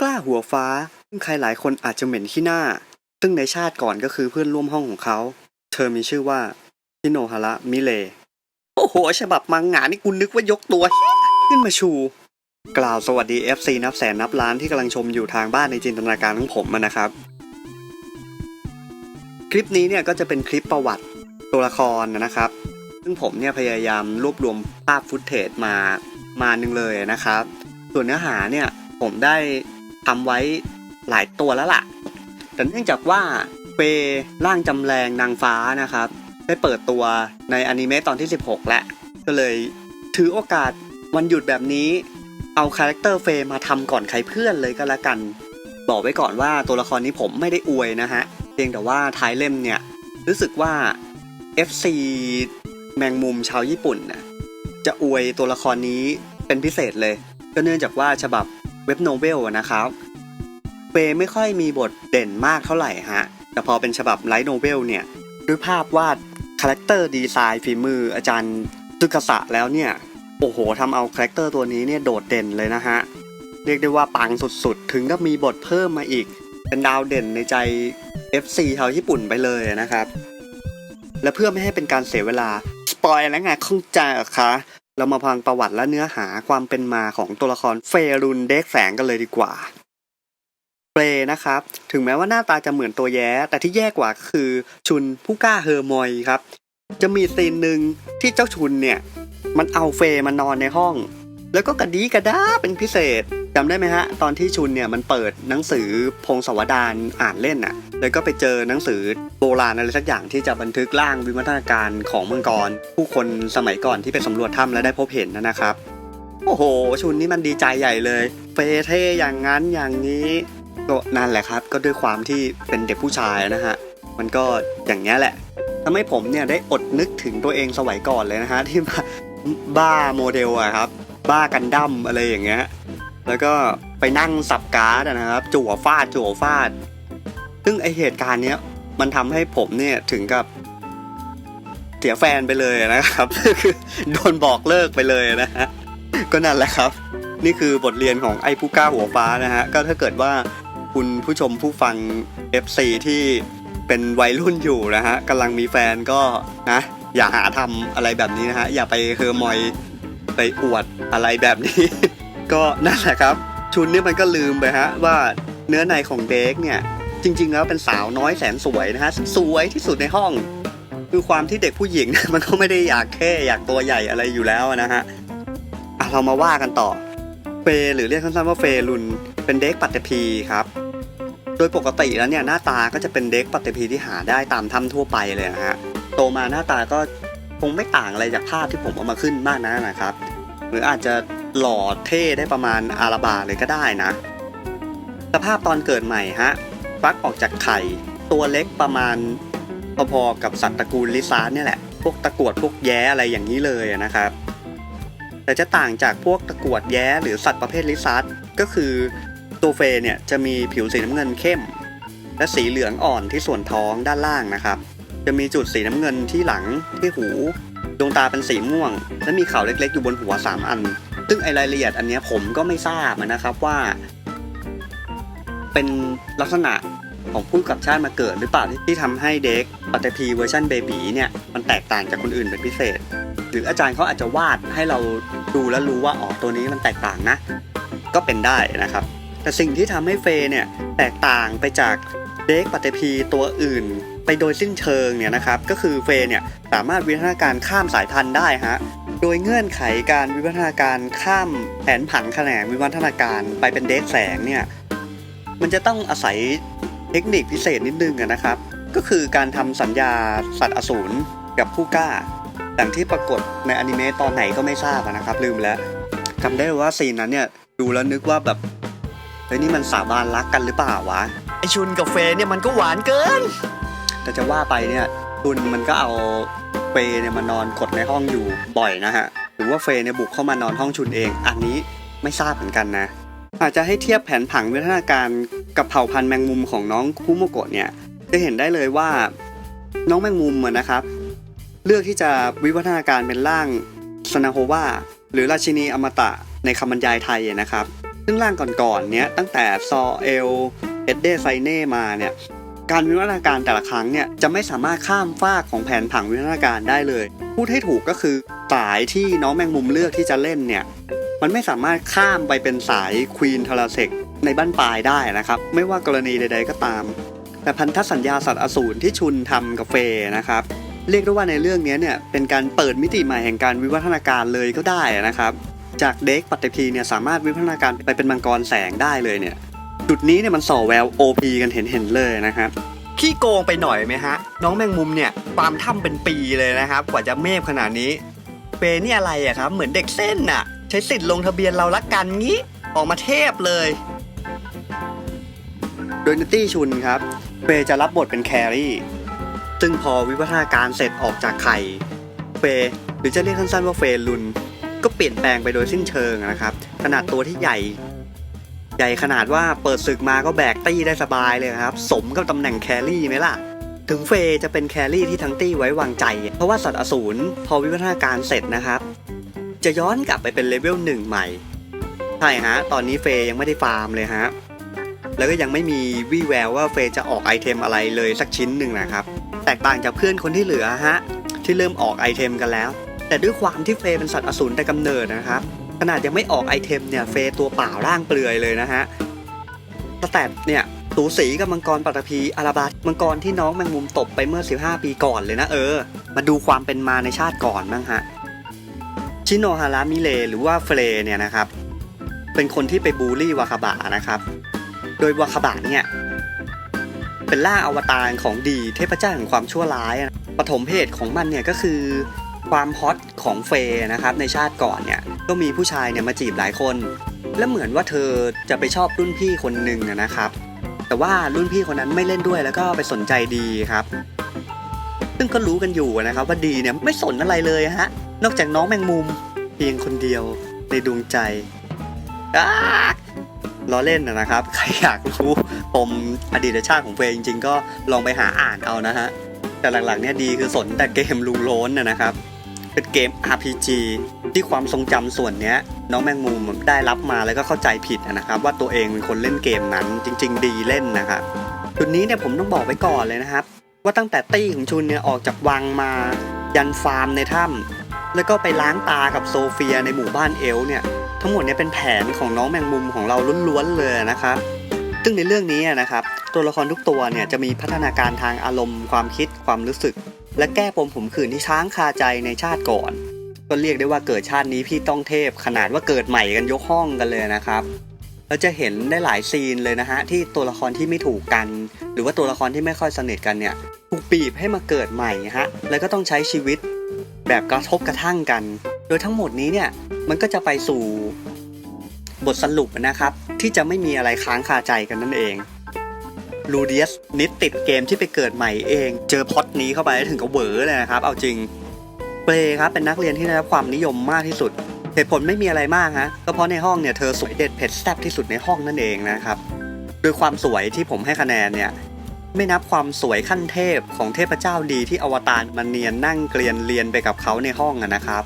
กล้าหัวฟ้า ซึ่งใครหลายคนอาจจะเหม็นขี้หน้า ซึ่งในชาติก่อนก็คือเพื่อนร่วมห้องของเขา เธอมีชื่อว่าฮิโนฮาระมิเล โอ้โห ฉบับมังงะนี่กูนึกว่ายกตัว ขึ้นมาชู กล่าวสวัสดี FC นับแสนนับล้านที่กำลังชมอยู่ทางบ้านในจินตนาการของผมนะครับ คลิปนี้เนี่ยก็จะเป็นคลิปประวัติตัวละครนะครับ ซึ่งผมเนี่ยพยายามรวบรวมภาพฟุตเทจมามาหนึ่งเลยนะครับ ส่วนเนื้อหาเนี่ยผมได้ ทำไว้หลายตัวแล้วล่ะ แต่เนื่องจากว่าเฟย์ร่างจำแรงนางฟ้านะครับ ได้เปิดตัวในอนิเมะตอนที่ 16 แล้วก็เลยถือโอกาสวันหยุดแบบนี้เอาคาแรคเตอร์เฟย์มาทำก่อนใครเพื่อนเลยก็แล้วกัน บอกไว้ก่อนว่าตัวละครนี้ผมไม่ได้อวยนะฮะเพียงแต่ว่าท้ายเล่มเนี่ยรู้สึกว่า FC แมงมุมชาวญี่ปุ่นนะจะอวยตัวละครนี้เป็นพิเศษเลย ก็เนื่องจากว่าฉบับ เว็บโนเวลนะครับเฟย์ไม่ค่อยมีบทเด่นมากเท่าไหร่ฮะ แต่พอเป็นฉบับไลท์โนเวลเนี่ย ด้วยภาพวาดคาแรคเตอร์ดีไซน์ฝีมืออาจารย์ซึกษะแล้วเนี่ย โอ้โหทำเอาคาแรคเตอร์ตัวนี้เนี่ยโดดเด่นเลยนะฮะ เรียกได้ว่าปังสุดๆ ถึงกับมีบทเพิ่มมาอีก เป็นดาวเด่นในใจ FC ชาวญี่ปุ่นไปเลยนะครับ และเพื่อไม่ให้เป็นการเสียเวลา สปอยแล้วไงคงจะเหรอคะ เรามาพังประวัติและเนื้อหาความเป็นมาของตัวละครเฟรุนเด็กแสงกันเลยดีกว่าเฟรนะครับ ถึงแม้ว่าหน้าตาจะเหมือนตัวแย้ แต่ที่แย่กว่าคือชุนผู้กล้าเฮอร์มอยครับ จะมีซีนหนึ่งที่เจ้าชุนเนี่ย มันเอาเฟร์มานอนในห้อง แล้วก็กระดีกระด้าเป็นพิเศษ จำได้ไหมฮะ ตอนที่ชุนเนี่ยมันเปิดหนังสือพงศวดารอ่านเล่นน่ะแล้วก็ไปเจอหนังสือโบราณอะไรสักอย่างที่จะบันทึกร่างวิวัฒนาการของเมังกร ผู้คนสมัยก่อนที่ไปสำรวจถ้ำและได้พบเห็นนะครับ โอ้โห ชุนนี่มันดีใจใหญ่เลยเฟเท่อย่างนั้นอย่างนี้ก็นั่นแหละครับ ก็ด้วยความที่เป็นเด็กผู้ชายนะฮะมันก็อย่างนี้ยแหละทำให้ผมเนี่ยได้อดนึกถึงตัวเองสมัยก่อนเลยนะฮะที่มาบ้าโมเดลอะครับ บ้ากันดั้มอะไรอย่างเงี้ย แล้วก็ไปนั่งสับการ์ดนะครับ จั่วฟาดจั่วฟาด ซึ่งไอเหตุการณ์เนี้ยมันทำให้ผมเนี่ยถึงกับเสียแฟนไปเลยนะครับคือโดนบอกเลิกไปเลยนะฮะก็นั่นแหละครับ นี่คือบทเรียนของไอ้ผู้กล้าหัวฟ้านะฮะก็ถ้าเกิดว่าคุณผู้ชมผู้ฟัง FC ที่เป็นวัยรุ่นอยู่นะฮะกำลังมีแฟนก็นะอย่าหาทำอะไรแบบนี้นะฮะอย่าไปเฮอร์มอยไปอวดอะไรแบบนี้ ก็นั่นแหละครับ ชุนเนี่ยมันก็ลืมไปฮะว่าเนื้อในของเด็กเนี่ย จริง ๆ แล้วเป็นสาวน้อยแสนสวยนะฮะสวยที่สุดในห้อง คือความที่เด็กผู้หญิงมันก็ไม่ได้อยากแค่อยากตัวใหญ่อะไรอยู่แล้วนะฮะอะเรามาว่ากันต่อเฟหรือเรียกสั้นๆว่าเฟรุนเป็นเด็กปัตตภีครับ โดยปกติแล้วเนี่ยหน้าตาก็จะเป็นเด็กปัตตภีที่หาได้ตามถ้ำทั่วไปเลยนะฮะโตมาหน้าตาก็คงไม่ต่างอะไรจากภาพที่ผมเอามาขึ้นมากนะนะครับ หรืออาจจะ หล่อเท่ได้ประมาณอาราบาเลยก็ได้นะ สภาพตอนเกิดใหม่ฮะฟักออกจากไข่ ตัวเล็กประมาณพอๆกับสัตว์ตระกูลลิซาร์ดเนี่ยแหละ พวกตะกรวดพวกแย้อะไรอย่างนี้เลยนะครับ แต่จะต่างจากพวกตะกรวดแย้หรือสัตว์ประเภทลิซาร์ดก็คือตัวเฟย์เนี่ยจะมีผิวสีน้ำเงินเข้ม และสีเหลืองอ่อนที่ส่วนท้องด้านล่างนะครับ จะมีจุดสีน้ำเงินที่หลังที่หูดวงตาเป็นสีม่วง และมีเขาเล็กๆ อยู่บนหัว 3 อัน ซึ่งไอรายละเอียดอันนี้ผมก็ไม่ทราบนะครับว่า เป็นลักษณะของผู้กับชาติมาเกิดหรือเปล่าที่ที่ทำให้เด็กปัตตภีเวอร์ชันเบบีเนี่ยมันแตกต่างจากคนอื่นเป็นพิเศษ หรืออาจารย์เขาอาจจะวาดให้เราดูแล้วรู้ว่าอ๋อตัวนี้มันแตกต่างนะ ก็เป็นได้นะครับ แต่สิ่งที่ทำให้เฟยเนี่ยแตกต่างไปจากเด็กปัตตภีตัวอื่น ไปโดยสิ้นเชิงเนี่ยนะครับ ก็คือเฟยเนี่ยสามารถวิวัฒนาการข้ามสายพันธุ์ได้ฮะ โดยเงื่อนไขการวิวัฒนาการข้ามแผนผังแขนงวิวัฒนาการไปเป็นเด็กแสงเนี่ยมันจะต้องอาศัยเทคนิคพิเศษนิดนึงอะนะครับ ก็คือการทำสัญญาสัตว์อสูรกับผู้กล้าดังที่ปรากฏในอนิเมะตอนไหนก็ไม่ทราบอะนะครับลืมแล้วจำได้ว่าซีนนั้นเนี่ยดูแล้วนึกว่าแบบเฮ้ยนี่มันสาบานรักกันหรือเปล่าวะไอชุนกับเฟย์เนี่ยมันก็หวานเกิน แต่จะว่าไปเนี่ยชุนมันก็เอาเฟยเนี่ยมานอนกดในห้องอยู่บ่อยนะฮะ หรือว่าเฟย์เนี่ยบุกเข้ามานอนห้องชุนเอง อันนี้ไม่ทราบเหมือนกันนะ อาจจะให้เทียบแผนผังวิวัฒนาการกับเผ่าพันธุ์แมงมุมของน้องคุโมโกะเนี่ย จะเห็นได้เลยว่าน้องแมงมุมนะครับ เลือกที่จะวิวัฒนาการเป็นร่างสนาโฮวาหรือราชินีอมตะในคำบรรยายไทยนะครับ ซึ่งร่างก่อนๆเนี้ยตั้งแต่ซอเอลเอ็ดเดไซเน่มาเนี่ย การวิวัฒนาการแต่ละครั้งเนี่ยจะไม่สามารถข้ามฟากของแผนผังวิวัฒนาการได้เลย พูดให้ถูกก็คือสายที่น้องแมงมุมเลือกที่จะเล่นเนี่ยมันไม่สามารถข้ามไปเป็นสายควีนทาราเซกในบ้านปลายได้นะครับ ไม่ว่ากรณีใด ๆก็ตาม แต่พันธสัญญาสัตว์อสูรที่ชุนทำกับเฟยนะครับเรียกได้ว่าในเรื่องนี้เนี่ยเป็นการเปิดมิติใหม่แห่งการวิวัฒนาการเลยก็ได้นะครับ จากเด็กปัตตภีเนี่ยสามารถวิวัฒนาการไปเป็นมังกรแสงได้เลยเนี่ย จุดนี้เนี่ยมันส่อแวว OP กันเห็นเห็นเลยนะครับขี้โกงไปหน่อยไหมฮะ น้องแมงมุมเนี่ยปามถ้ำเป็นปีเลยนะครับ กว่าจะเมฟขนาดนี้เฟย์นี่อะไรอะครับ เหมือนเด็กเส้นน่ะ ใช้สิทธิ์ลงทะเบียนเราละกันงี้ ออกมาเทพเลย โดยนตี้ชุนครับเฟย์จะรับบทเป็นแครี่ ซึ่งพอวิวัฒนาการเสร็จออกจากไข่ เฟย์หรือจะเรียกสั้นๆว่าเฟย์ลุน ก็เปลี่ยนแปลงไปโดยสิ้นเชิงนะครับ ขนาดตัวที่ใหญ่ ใหญ่ขนาดว่าเปิดศึกมาก็แบกตี้ได้สบายเลยครับ สมกับตำแหน่งแครี่ไหมล่ะ ถึงเฟยจะเป็นแครี่ที่ทั้งตี้ไว้วางใจ เพราะว่าสัตว์อสูรพอวิวัฒนาการเสร็จนะครับ จะย้อนกลับไปเป็นเลเวลหนึ่งใหม่ ใช่ฮะ ตอนนี้เฟยยังไม่ได้ฟาร์มเลยฮะ แล้วก็ยังไม่มีวี่แววว่าเฟยจะออกไอเทมอะไรเลยสักชิ้นหนึ่งนะครับ แตกต่างจากเพื่อนคนที่เหลือฮะที่เริ่มออกไอเทมกันแล้ว แต่ด้วยความที่เฟยเป็นสัตว์อสูรแต่กำเนิดนะครับ ขนาดยังไม่ออกไอเทมเนี่ยเฟยตัวเปล่าร่างเปลือยเลยนะฮะสแตทเนี่ยสูสีกับมังกรปัตภีอาราบามังกรที่น้องแมงมุมตบไปเมื่อ 15 ปีก่อนเลยนะเออ มาดูความเป็นมาในชาติก่อนบ้างฮะ ชิโนฮาระมิเลหรือว่าเฟรเนี่ยนะครับ เป็นคนที่ไปบูลลี่วาคาบะนะครับ โดยวาคาบะเนี่ย เป็นล่าอวตารของดีเทพเจ้าแห่งความชั่วร้ายอะปฐมเพศของมันเนี่ยก็คือ ความฮอตของเฟย์นะครับในชาติก่อนเนี่ยก็มีผู้ชายเนี่ยมาจีบหลายคน และเหมือนว่าเธอจะไปชอบรุ่นพี่คนหนึ่งนะครับ แต่ว่ารุ่นพี่คนนั้นไม่เล่นด้วยแล้วก็ไปสนใจดีครับ ซึ่งก็รู้กันอยู่นะครับว่าดีเนี่ยไม่สนอะไรเลยฮะนอกจากน้องแมงมุมเพียงคนเดียวในดวงใจล้อเล่นนะนะครับ ใครอยากรู้ปมอดีตชาติของเฟย์จริง ๆ ก็ลองไปหาอ่านเอานะฮะแต่หลังๆเนี่ยดีคือสนแต่เกมลุงโล้นนะนะครับ เป็นเกม RPG ที่ความทรงจำส่วนเนี้ย น้องแมงมุมได้รับมาแล้วก็เข้าใจผิดนะครับ ว่าตัวเองเป็นคนเล่นเกมนั้นจริง ๆ ดีเล่นนะครับจุดนี้เนี่ยผมต้องบอกไว้ก่อนเลยนะครับ ว่าตั้งแต่ตี้ของชุนเนี่ยออกจากวังมา ยันฟาร์มในถ้ำแล้วก็ไปล้างตากับโซเฟียในหมู่บ้านเอลเนี่ยทั้งหมดเนี่ยเป็นแผนของน้องแมงมุมของเราล้วนๆเลยนะครับซึ่งในเรื่องนี้นะครับตัวละครทุกตัวเนี่ยจะมีพัฒนาการทางอารมณ์ความคิดความรู้สึก และแก้ปมผมขื่นที่ช้างคาใจในชาติก่อน ก็เรียกได้ว่าเกิดชาตินี้พี่ต้องเทพขนาดว่าเกิดใหม่กันยกห้องกันเลยนะครับเราจะเห็นได้หลายซีนเลยนะฮะที่ตัวละครที่ไม่ถูกกัน หรือว่าตัวละครที่ไม่ค่อยสนิทกันเนี่ยถูกบีบให้มาเกิดใหม่ฮะแล้วก็ต้องใช้ชีวิตแบบกระทบกระทั่งกัน โดยทั้งหมดนี้เนี่ยมันก็จะไปสู่บทสรุปนะครับ ที่จะไม่มีอะไรค้างคาใจกันนั่นเอง ลูเดียสนิดติดเกมที่ไปเกิดใหม่เอง เจอพอดนี้เข้าไปแล้ถึงกับเวอร์เลยนะครับ เอาจริงเปรครับเป็นนักเรียนที่ได้รับความนิยมมากที่สุดเหตุผลไม่มีอะไรมากฮะก็เพราะในห้องเนี่ยเธอสวยเด็ดเผ็ดแซ่บที่สุดในห้องนั่นเองนะครับโดยความสวยที่ผมให้คะแนนเนี่ยไม่นับความสวยขั้นเทพของเทพเจ้าดีที่อวตารมันเนียนนั่งเกลียนเรียนไปกับเขาในห้องนะครับ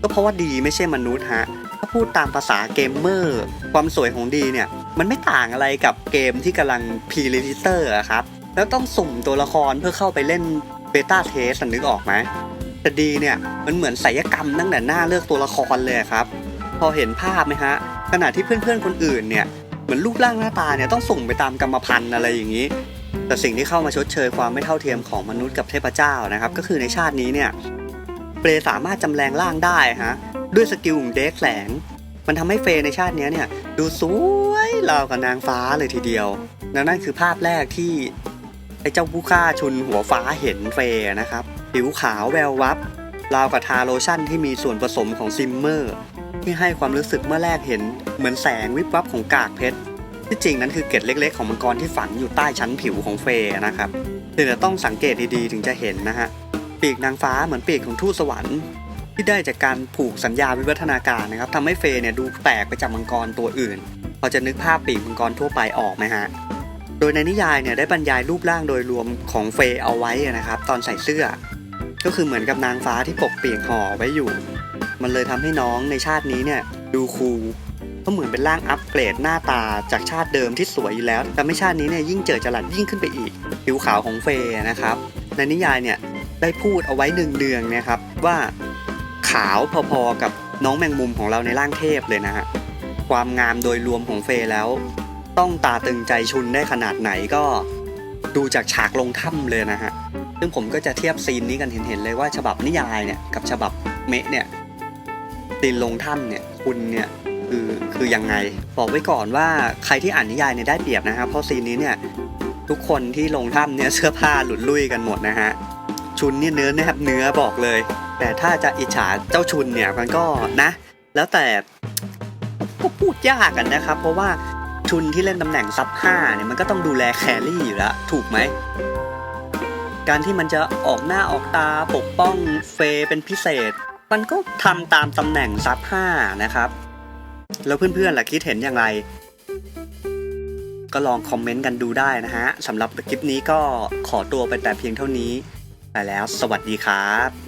ก็เพราะว่าดีไม่ใช่มนุษย์ฮะถ้าพูดตามภาษาเกมเมอร์ ความสวยของดีเนี่ย มันไม่ต่างอะไรกับเกมที่กำลังพีรีทิเตอร์อะครับ แล้วต้องสุ่มตัวละครเพื่อเข้าไปเล่นเบต้าเทสนึกออกไหมแต่ดีเนี่ยมันเหมือนศิลปกรรมตั้งแต่หน้าเลือกตัวละครเลยครับ พอเห็นภาพไหมฮะขณะที่เพื่อนๆคนอื่นเนี่ยเหมือนรูปร่างหน้าตาเนี่ยต้องส่งไปตามกรรมพันธุ์อะไรอย่างนี้ แต่สิ่งที่เข้ามาชดเชยความไม่เท่าเทียมของมนุษย์กับเทพเจ้านะครับ ก็คือในชาตินี้เนี่ยเฟรสามารถจำแรงร่างได้ฮะด้วยสกิลของเด็กแสง มันทำให้เฟรในชาตินี้เนี่ยดูสวยราวกับนางฟ้าเลยทีเดียวและนั่นคือภาพแรกที่ไอ้เจ้าผู้ฆ่าชุนหัวฟ้าเห็นเฟรนะครับ ผิวขาวแวววับราวกับทาโลชั่นที่มีส่วนผสมของซิมเมอร์ ที่ให้ความรู้สึกเมื่อแรกเห็นเหมือนแสงวิบวับของกากเพชรที่จริงนั้นคือเกล็ดเล็ก ๆ ของมังกรที่ฝังอยู่ใต้ชั้นผิวของเฟย์นะครับเดี๋ยวต้องสังเกตดีๆ ถึงจะเห็นนะฮะปีกนางฟ้าเหมือนปีกของทูตสวรรค์ ที่ได้จากการผูกสัญญาวิวัฒนาการนะครับทำให้เฟย์เนี่ยดูแปลกไปจากมังกรตัวอื่นพอจะนึกภาพปีกมังกรทั่วไปออกไหมฮะโดยในนิยายเนี่ยได้บรรยายรูปร่างโดยรวมของเฟย์เอาไว้นะครับ ตอนใส่เสื้อ ก็คือเหมือนกับนางฟ้าที่ปกเปียกห่อไว้อยู่ มันเลยทำให้น้องในชาตินี้เนี่ยดูคูลก็เหมือนเป็นร่างอัปเกรดหน้าตาจากชาติเดิมที่สวยอยู่แล้ว แต่ไม่ชาตินี้เนี่ยยิ่งเจอจรัสยิ่งขึ้นไปอีก ผิวขาวของเฟย์นะครับ ในนิยายเนี่ยได้พูดเอาไว้เนืองนะครับว่าาวพอๆกับน้องแมงมุมของเราในร่างเทพเลยนะฮะ ความงามโดยรวมของเฟย์แล้ว ต้องตาตึงใจชุนได้ขนาดไหนก็ดูจากฉากลงถ้ำเลยนะฮะ ซึ่งผมก็จะเทียบซีนนี้กันเห็นๆเลยว่าฉบับนิยายเนี่ยกับฉบับเมะเนี่ยซีนลงถ้ำเนี่ยคุณเนี่ยคือคือยังไง บอกไว้ก่อนว่าใครที่อ่านนิยายเนี่ยได้เปรียบนะครับเพราะซีนนี้เนี่ยทุกคนที่ลงถ้ำเนี่ยเสื้อผ้าหลุดลุ่ยกันหมดนะฮะชุนเนี่ยเนื้อแนบเนื้อบอกเลย แต่ถ้าจะอิจฉาเจ้าชุนเนี่ยมันก็นะ แล้วแต่ก็พูดยากกันนะครับ เพราะว่าชุนที่เล่นตำแหน่งซับห้าเนี่ยมันก็ต้องดูแลแครี่อยู่แล้วถูกไหม การที่มันจะออกหน้าออกตาปกป้องเฟย์เป็นพิเศษ มันก็ทำตามตำแหน่งซับห้านะครับ แล้วเพื่อนๆล่ะคิดเห็นอย่างไร ก็ลองคอมเมนต์กันดูได้นะฮะสำหรับคลิปนี้ก็ขอตัวไปแต่เพียงเท่านี้ ไปแล้ว สวัสดีครับ